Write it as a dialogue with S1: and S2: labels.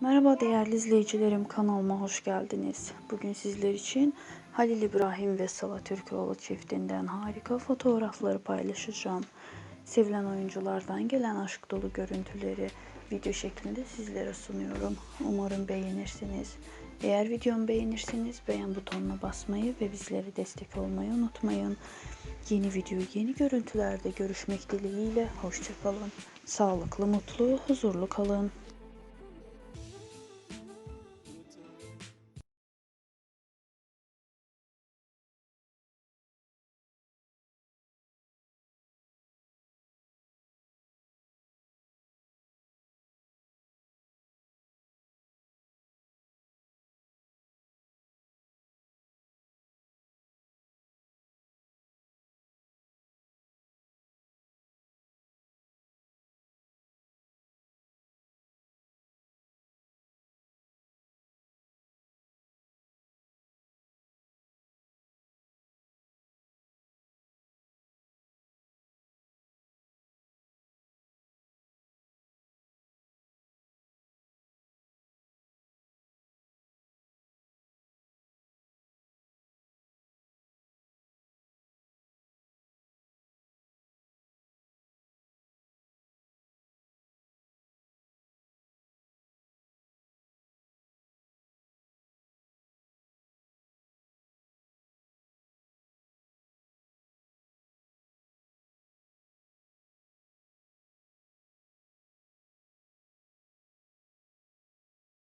S1: Merhaba değerli izleyicilerim kanalıma hoş geldiniz. Bugün sizler için Halil İbrahim ve Sıla Türkoğlu çiftinden harika fotoğrafları paylaşacağım. Sevilen oyunculardan gelen aşk dolu görüntüleri video şeklinde sizlere sunuyorum. Umarım beğenirsiniz. Eğer videomu beğenirseniz beğen butonuna basmayı ve bizlere destek olmayı unutmayın. Yeni video, yeni görüntülerde görüşmek dileğiyle. Hoşçakalın. Sağlıklı, mutlu, huzurlu kalın.